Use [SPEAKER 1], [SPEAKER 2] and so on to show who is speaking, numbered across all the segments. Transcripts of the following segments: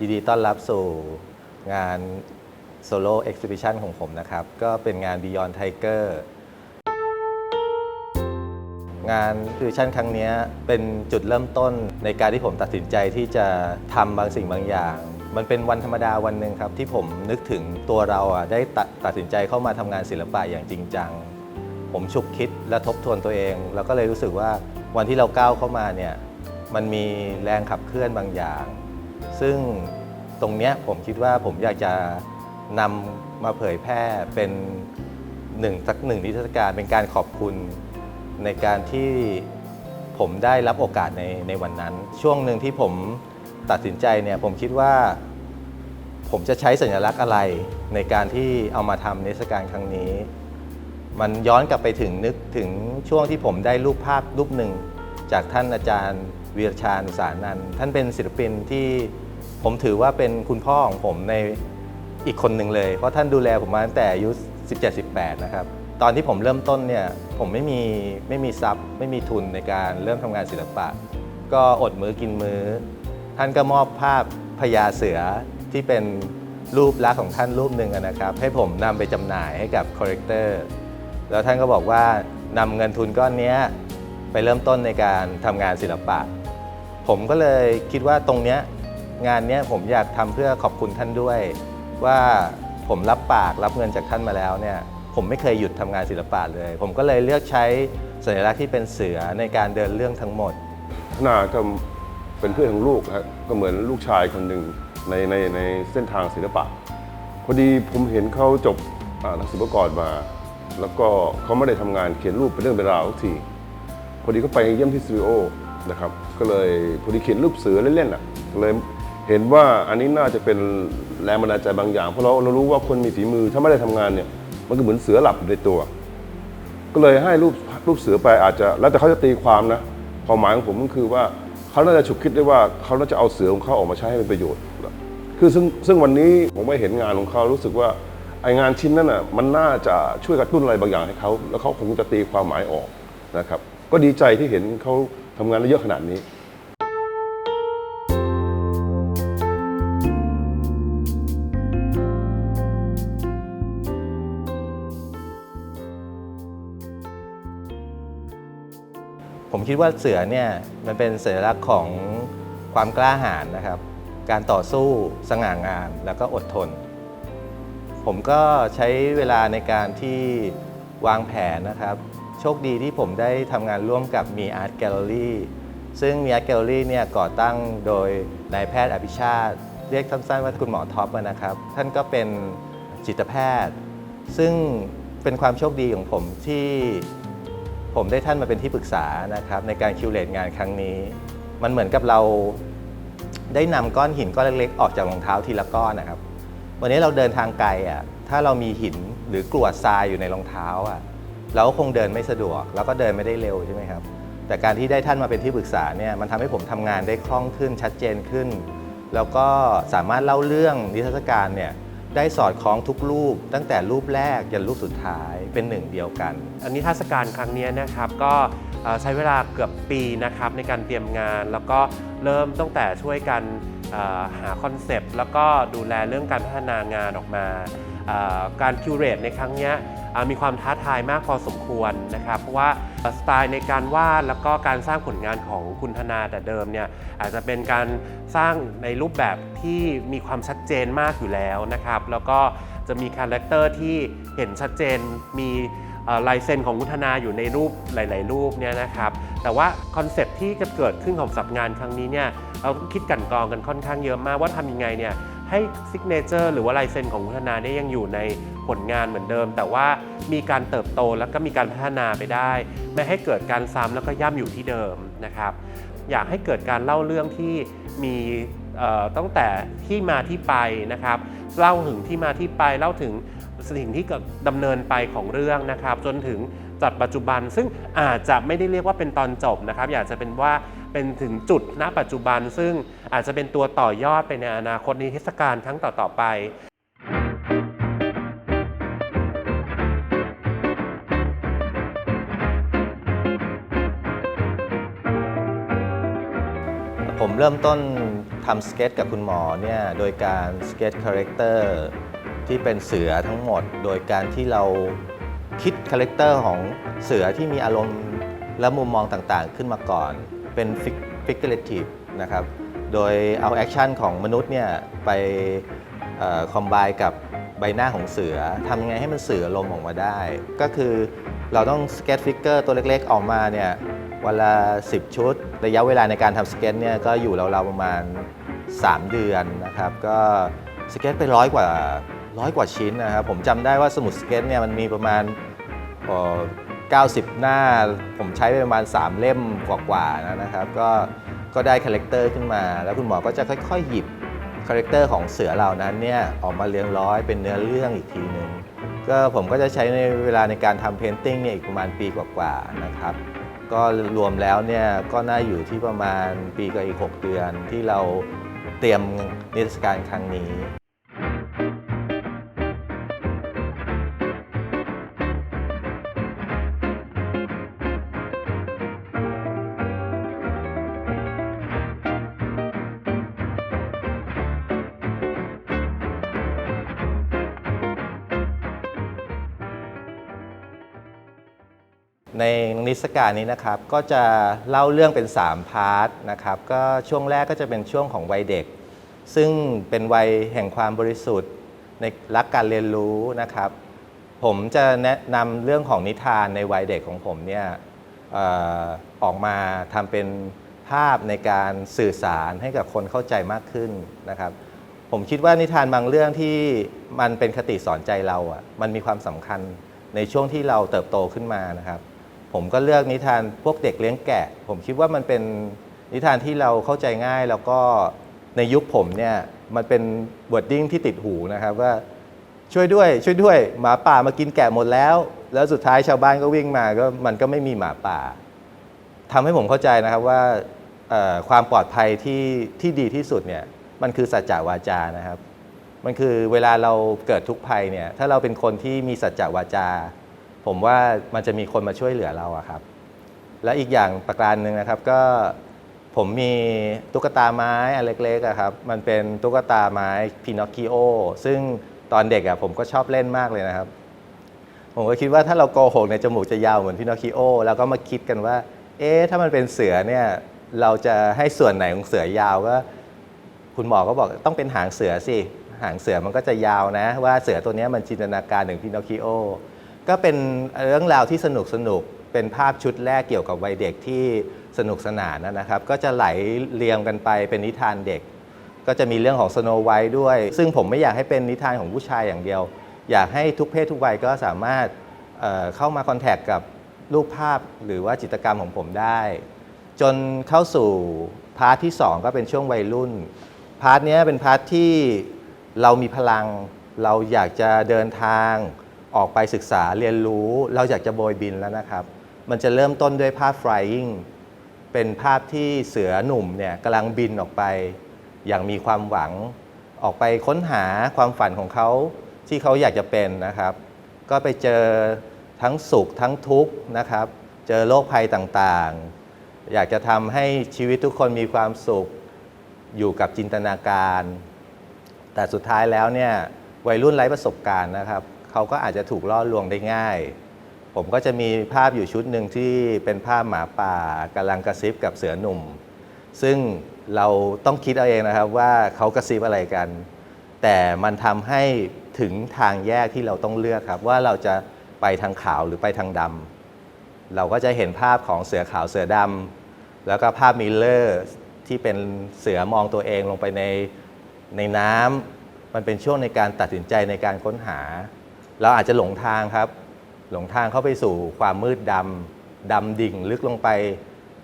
[SPEAKER 1] ยินดีต้อนรับสู่งานโซโล่เอ็กซิบิชันของผมนะครับ ก็เป็นงาน Beyond Tiger งานฟิวชั่นครั้งนี้เป็นจุดเริ่มต้นในการที่ผมตัดสินใจที่จะทำบางสิ่งบางอย่าง มันเป็นวันธรรมดาวันหนึ่งครับ ที่ผมนึกถึงตัวเราอะได้ตัดตัดสินใจเข้ามาทำงานศิลปะอย่างจริงจัง ผมฉุกคิดและทบทวนตัวเอง แล้วก็เลยรู้สึกว่าวันที่เราก้าวเข้ามาเนี่ยมันมีแรงขับเคลื่อนบางอย่าง ซึ่งตรงนี้ผมคิดว่าผมอยากจะนำมาเผยแพร่เป็นหนึ่งสักหนึ่งนิทรรศการเป็นการขอบคุณในการที่ผมได้รับโอกาสในในวันนั้น ช่วงหนึ่งที่ผมตัดสินใจเนี่ยผมคิดว่า ผมจะใช้สัญลักษณ์อะไรในการที่เอามาทำนิทรรศการครั้งนี้ มันย้อนกลับไปถึงนึกถึงช่วงที่ผมได้รูปภาพรูปหนึ่งจากท่านอาจารย์ วีรชาญอุสานันท่านเป็นศิลปินที่ผมถือว่าเป็นคุณพ่อของผมในอีกคนหนึ่งเลย เพราะท่านดูแลผมมาตั้งแต่อายุ 17-18 นะครับ ตอนที่ผมเริ่มต้นเนี่ยผมไม่มีไม่มีทรัพย์ ไม่มีทุนในการเริ่มทำงานศิลปะ ก็อดมื้อกินมื้อ ท่านก็มอบภาพพญาเสือที่เป็นรูปลักษณ์ของท่านรูปหนึ่งนะครับ ให้ผมนำไปจำหน่ายให้กับคอ r เรคเตอร์แล้วท่านก็บอกว่านำเงินทุนก้อนนี้ไปเริ่มต้นในการทำงานศิลปะ ผมก็เลยคิดว่าตรงเนี้ยงานเนี้ยผมอยากทำเพื่อขอบคุณท่านด้วย ว่าผมรับปากรับเงินจากท่านมาแล้วเนี่ยผมไม่เคยหยุดทำงานศิลปะเลย ผมก็เลยเลือกใช้สัญลักษณ์ที่เป็นเสือในการเดินเรื่องทั้งหมด
[SPEAKER 2] นาก็เป็นเพื่อนของลูกครับก็เหมือนลูกชายคนหนึ่งในในในเส้นทางศิลปะ พอดีผมเห็นเขาจบอ่านักศิลปากรมา แล้วก็เขาไม่ได้ทำงานเขียนรูปเป็นเรื่องเป็นราวทุกที พอดีก็ไปเยี่ยมที่สตูดิโอ นะครับ ก็เลยพอดีเขียนรูปเสือเล่นๆอะเลยเห็นว่าอันนี้น่าจะเป็นแรงบันดาลใจบางอย่าง เพราะเราเรารู้ว่าคนมีฝีมือถ้าไม่ได้ทำงานเนี่ย มันก็เหมือนเสือหลับในตัว ก็เลยให้รูปรูปเสือไปอาจจะแล้วแต่เขาจะตีความนะความหมายของผมก็คือว่าเขาน่าจะฉุกคิดได้ว่าเขาน่าจะเอาเสือของเขาออกมาใช้ให้เป็นประโยชน์คือซึ่งซึ่งวันนี้ผมไม่เห็นงานของเขารู้สึกว่าไองานชิ้นนั้นอะมันน่าจะช่วยกระตุ้นอะไรบางอย่างให้เขาแล้วเขาคงจะตีความหมายออกนะครับ ก็ดีใจที่เห็นเขา ทำงานได้เยอะขนาดนี้
[SPEAKER 1] ผมคิดว่าเสือเนี่ยมันเป็นสัญลักษณ์ของความกล้าหาญนะครับ การต่อสู้สง่างามแล้วก็อดทน ผมก็ใช้เวลาในการที่วางแผนนะครับ โชคดีที่ผมได้ทำงานร่วมกับมีอาร์ตแกลเลอรี่ซึ่งมีอาร์ตแกลเลอรี่เนี่ยก่อตั้งโดยนายแพทย์อภิชาติ เรียกสั้นๆว่าคุณหมอท็อปนะครับ ท่านก็เป็นจิตแพทย์ ซึ่งเป็นความโชคดีของผมที่ผมได้ท่านมาเป็นที่ปรึกษานะครับในการคิวเลตงานครั้งนี้ มันเหมือนกับเราได้นำก้อนหินก้อนเล็กๆ ออกจากรองเท้าทีละก้อนนะครับ วันนี้เราเดินทางไกลอะถ้าเรามีหินหรือกรวดทรายอยู่ในรองเท้าอะ เราก็คงเดินไม่สะดวก แล้วก็เดินไม่ได้เร็วใช่ไหมครับ แต่การที่ได้ท่านมาเป็นที่ปรึกษาเนี่ยมันทำให้ผมทำงานได้คล่องขึ้นชัดเจนขึ้น แล้วก็สามารถเล่าเรื่องนิทรรศการเนี่ยได้สอดคล้องทุกรูป ตั้งแต่รูปแรกยันรูปสุดท้ายเป็นหนึ่งเดียวกัน
[SPEAKER 3] อันนิทรรศการครั้งนี้นะครับก็ใช้เวลาเกือบปีนะครับในการเตรียมงาน แล้วก็เริ่มตั้งแต่ช่วยกันหาคอนเซปต์แล้วก็ดูแลเรื่องการพัฒนางานออกมา การคิวเรตในครั้งนี้ มีความท้าทายมากพอสมควรนะครับเพราะว่าสไตล์ในการวาดแล้วก็การสร้างผลงานของคุณธนาแต่เดิมเนี่ยอาจจะเป็นการสร้างในรูปแบบที่มีความชัดเจนมากอยู่แล้วนะครับแล้วก็จะมีคาแรคเตอร์ที่เห็นชัดเจนมีลายเซ็นของคุณธนาอยู่ในรูปหลาย ๆ รูปเนี่ยนะครับ แต่ว่าคอนเซปที่จะเกิดขึ้นของสับงานครั้งนี้เนี่ยเราคิดกันกรองกันค่อนข้างเยอะมากว่าทำยังไงเนี่ย ให้ซิกเนเจอร์หรือว่าลายเซ็นของคุณธนาเนี่ยยังอยู่ในผลงานเหมือนเดิม แต่ว่ามีการเติบโตแล้วก็มีการพัฒนาไปได้ ไม่ให้เกิดการซ้ำแล้วก็ย่ำอยู่ที่เดิมนะครับ อยากให้เกิดการเล่าเรื่องที่มีตั้งแต่ที่มาที่ไปนะครับเล่าถึงที่มาที่ไปเล่าถึงสิ่งที่เกิดดำเนินไปของเรื่องนะครับ จนถึงจัดปัจจุบันซึ่งอาจจะไม่ได้เรียกว่าเป็นตอนจบนะครับ อยากจะเป็นว่า เป็นถึงจุดณปัจจุบัน ซึ่งอาจจะเป็นตัวต่อยอดไปในอนาคตในเทศกาลครั้งต่อ ๆ ไป
[SPEAKER 1] ผมเริ่มต้นทำสเก็ตกับคุณหมอเนี่ยโดยการสเก็ตคาแรคเตอร์ที่เป็นเสือทั้งหมด โดยการที่เราคิดคาแรคเตอร์ของเสือที่มีอารมณ์และมุมมองต่างๆ ขึ้นมาก่อน เป็นฟิกเกอร์ทีฟนะครับ โดยเอาแอคชั่นของมนุษย์เนี่ยไปคอมไบกับใบหน้าของเสือทำยังไงให้มันสื่ออารมณ์ออกมาได้ ก็คือเราต้องสเก็ตฟิกเกอร์ตัวเล็กๆ ออกมาเนี่ยวันละ 10 ชุด ระยะเวลาในการทำสเก็ตเนี่ยก็อยู่ราวๆประมาณ 3 เดือนนะครับ ก็สเก็ตไปร้อยกว่าร้อยกว่าชิ้นนะครับ ผมจำได้ว่าสมุดสเก็ตเนี่ยมันมีประมาณเอ่อ 90 หน้า ผมใช้ไปประมาณ 3 เล่มกว่าๆนะครับก็ก็ได้คาแรคเตอร์ขึ้นมา แล้วคุณหมอก็จะค่อยๆ หยิบคาแรคเตอร์ของเสือเหล่านั้นเนี่ยออกมาเรียงร้อยเป็นเนื้อเรื่องอีกทีหนึ่งก็ผมก็จะใช้ในเวลาในการทำเพนติ้งเนี่ยอีกประมาณปีกว่าๆนะครับ ก็รวมแล้วเนี่ยก็น่าอยู่ที่ประมาณปีกับอีก 6 เดือนที่เราเตรียมนิทรรศการครั้งนี้ ในนิทรรศการนี้นะครับก็จะเล่าเรื่องเป็น 3 พาร์ทนะครับก็ช่วงแรกก็จะเป็นช่วงของวัยเด็ก ซึ่งเป็นวัยแห่งความบริสุทธิ์ในรักการเรียนรู้นะครับ ผมจะแนะนำเรื่องของนิทานในวัยเด็กของผมเนี่ยออออกมาทำเป็นภาพในการสื่อสารให้กับคนเข้าใจมากขึ้นนะครับ ผมคิดว่านิทานบางเรื่องที่มันเป็นคติสอนใจเราอะมันมีความสำคัญในช่วงที่เราเติบโตขึ้นมานะครับ ผมก็เลือกนิทานพวกเด็กเลี้ยงแกะ ผมคิดว่ามันเป็นนิทานที่เราเข้าใจง่ายแล้วก็ในยุคผมเนี่ยมันเป็นบทดิ้งที่ติดหูนะครับว่าช่วยด้วยช่วยด้วยหมาป่ามากินแกะหมดแล้ว แล้วสุดท้ายชาวบ้านก็วิ่งมาก็มันก็ไม่มีหมาป่าทำให้ผมเข้าใจนะครับว่าความปลอดภัยที่ที่ดีที่สุดเนี่ยมันคือสัจจวาจานะครับ มันคือเวลาเราเกิดทุกข์ภัยเนี่ยถ้าเราเป็นคนที่มีสัจจวาจา ผมว่ามันจะมีคนมาช่วยเหลือเราอะครับ และอีกอย่างประการหนึ่งนะครับก็ผมมีตุ๊กตาไม้อันเล็กๆครับ มันเป็นตุ๊กตาไม้พินอคคิโอซึ่งตอนเด็กอะผมก็ชอบเล่นมากเลยนะครับ ผมก็คิดว่าถ้าเราโกหกในจมูกจะยาวเหมือนพินอคคิโอแล้วก็มาคิดกันว่า เอ๊ะถ้ามันเป็นเสือเนี่ยเราจะให้ส่วนไหนของเสือยาวก็คุณหมอก็บอกต้องเป็นหางเสือสิ หางเสือมันก็จะยาวนะ ว่าเสือตัวนี้มันจินตนาการถึงพินอคคิโอ ก็เป็นเรื่องราวที่สนุกสนุกเป็นภาพชุดแรกเกี่ยวกับวัยเด็กที่สนุกสนานนะครับ ก็จะไหลเรียงกันไปเป็นนิทานเด็ก ก็จะมีเรื่องของสโนไวท์ด้วย ซึ่งผมไม่อยากให้เป็นนิทานของผู้ชายอย่างเดียว อยากให้ทุกเพศทุกวัยก็สามารถเเข้ามาคอนแทคกับรูปภาพหรือว่าจิตรกรรมของผมได้ จนเข้าสู่พาร์ทที่ 2 ก็เป็นช่วงวัยรุ่น พาร์ทนี้เป็นพาร์ทที่เรามีพลัง เราอยากจะเดินทาง ออกไปศึกษาเรียนรู้เราอยากจะโบยบินแล้วนะครับ มันจะเริ่มต้นด้วยภาพ flying เป็นภาพที่เสือหนุ่มเนี่ยกำลังบินออกไป อย่างมีความหวังออกไปค้นหาความฝันของเขาที่เขาอยากจะเป็นนะครับ ก็ไปเจอทั้งสุขทั้งทุกข์นะครับ เจอโรคภัยต่างๆ อยากจะทำให้ชีวิตทุกคนมีความสุขอยู่กับจินตนาการ แต่สุดท้ายแล้วเนี่ยวัยรุ่นไร้ประสบการณ์นะครับ เขาก็อาจจะถูกล่อลวงได้ง่าย ผมก็จะมีภาพอยู่ชุดหนึ่งที่เป็นภาพหมาป่ากำลังกระซิบกับเสือหนุ่ม ซึ่งเราต้องคิดเอาเองนะครับว่าเขากระซิบอะไรกัน แต่มันทำให้ถึงทางแยกที่เราต้องเลือกครับ ว่าเราจะไปทางขาวหรือไปทางดำเราก็จะเห็นภาพของเสือขาวเสือดำแล้วก็ภาพมิลเลอร์ที่เป็นเสือมองตัวเองลงไปในในน้ำมันเป็นช่วงในการตัดสินใจในการค้นหา เราอาจจะหลงทางครับ หลงทางเข้าไปสู่ความมืดดำดำดิ่งลึกลงไป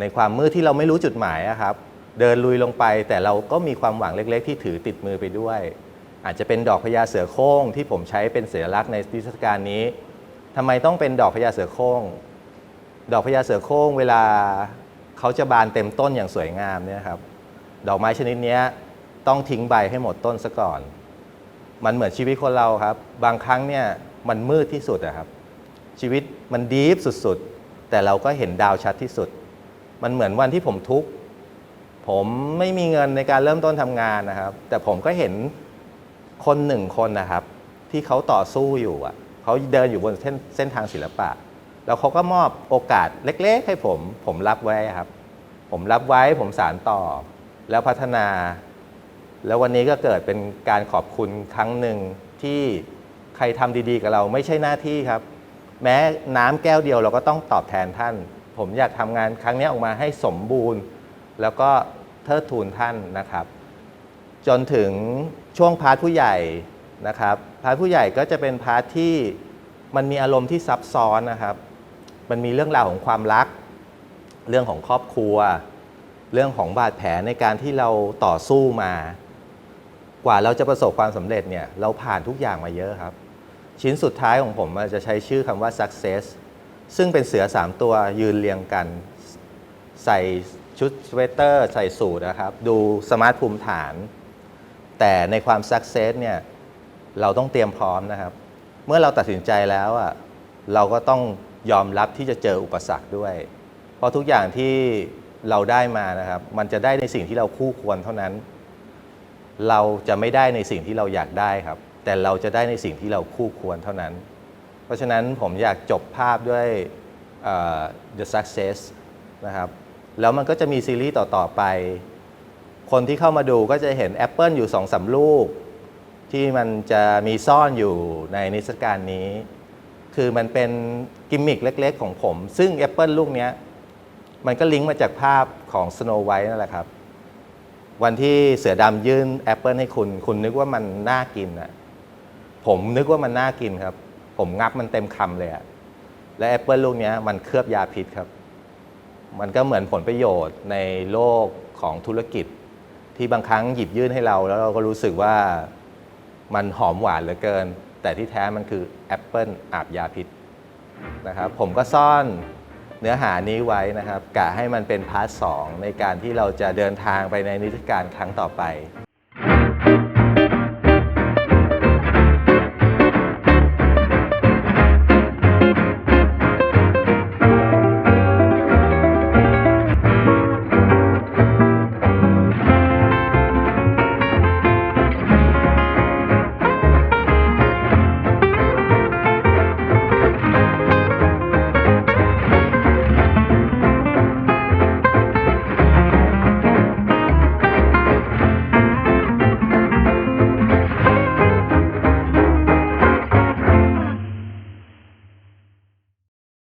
[SPEAKER 1] ในความมืดที่เราไม่รู้จุดหมายอะครับ เดินลุยลงไปแต่เราก็มีความหวังเล็ก ๆ ที่ถือติดมือไปด้วย อาจจะเป็นดอกพญาเสือโคร่งที่ผมใช้เป็นสัญลักษณ์ในนิทรรศการนี้ทำไมต้องเป็นดอกพญาเสือโคร่งดอกพญาเสือโคร่งเวลาเขาจะบานเต็มต้นอย่างสวยงามเนี่ยครับ ดอกไม้ชนิดนี้ต้องทิ้งใบให้หมดต้นซะก่อน มันเหมือนชีวิตคนเราครับ บางครั้งเนี่ยมันมืดที่สุดอะครับ ชีวิตมันดีฟสุดๆ แต่เราก็เห็นดาวชัดที่สุด มันเหมือนวันที่ผมทุกข์ผมไม่มีเงินในการเริ่มต้นทำงานนะครับ แต่ผมก็เห็นคนหนึ่งคนนะครับ ที่เขาต่อสู้อยู่อะเขาเดินอยู่บนเส้นเส้นทางศิลปะ แล้วเขาก็มอบโอกาสเล็ก ๆ ให้ผม ผมรับไว้ครับ ผมรับไว้ผมสารต่อ แล้วพัฒนา แล้ววันนี้ก็เกิดเป็นการขอบคุณครั้งหนึ่งที่ใครทำดีๆ กับเราไม่ใช่หน้าที่ครับ แม้น้ำแก้วเดียวเราก็ต้องตอบแทนท่าน ผมอยากทำงานครั้งนี้ออกมาให้สมบูรณ์ แล้วก็เทิดทูนท่านนะครับ จนถึงช่วงพาร์ทผู้ใหญ่นะครับพาร์ทผู้ใหญ่ก็จะเป็นพาร์ทที่มันมีอารมณ์ที่ซับซ้อนนะครับ มันมีเรื่องราวของความรัก เรื่องของครอบครัว เรื่องของบาดแผลในการที่เราต่อสู้มา กว่าเราจะประสบความสำเร็จเนี่ยเราผ่านทุกอย่างมาเยอะครับ ชิ้นสุดท้ายของผมจะใช้ชื่อคำว่า success ซึ่งเป็นเสือ 3 ตัวยืนเรียงกัน ใส่ชุดสเวตเตอร์ ใส่สูทนะครับ ดูสมาร์ทภูมิฐาน แต่ในความ success เนี่ยเราต้องเตรียมพร้อมนะครับ เมื่อเราตัดสินใจแล้วอะเราก็ต้องยอมรับที่จะเจออุปสรรคด้วย เพราะทุกอย่างที่เราได้มานะครับ มันจะได้ในสิ่งที่เราคู่ควรเท่านั้น เราจะไม่ได้ในสิ่งที่เราอยากได้ครับ แต่เราจะได้ในสิ่งที่เราคู่ควรเท่านั้น เพราะฉะนั้นผมอยากจบภาพด้วย The Success นะครับ แล้วมันก็จะมีซีรีส์ต่อ ๆ ไป คนที่เข้ามาดูก็จะเห็นแอปเปิลอยู่สองสามลูก ที่มันจะมีซ่อนอยู่ในนิทรรศการนี้ คือมันเป็นกิมมิคเล็ก ๆ ของผม ซึ่งแอปเปิลลูกนี้มันก็ลิงก์มาจากภาพของ Snow White นั่นแหละครับ วันที่เสือดำยื่นแอปเปิลให้คุณ คุณนึกว่ามันน่ากินอะผมนึกว่ามันน่ากินครับ ผมงับมันเต็มคำเลยอะและแอปเปิลลูกนี้มันเคลือบยาพิษครับ มันก็เหมือนผลประโยชน์ในโลกของธุรกิจ ที่บางครั้งหยิบยื่นให้เราแล้วเราก็รู้สึกว่ามันหอมหวานเหลือเกิน แต่ที่แท้มันคือแอปเปิลอาบยาพิษนะครับ ผมก็ซ่อน เนื้อหานี้ไว้นะครับกะให้มันเป็นพาร์ทสองในการที่เราจะเดินทางไปในนิทรรศการครั้งต่อไป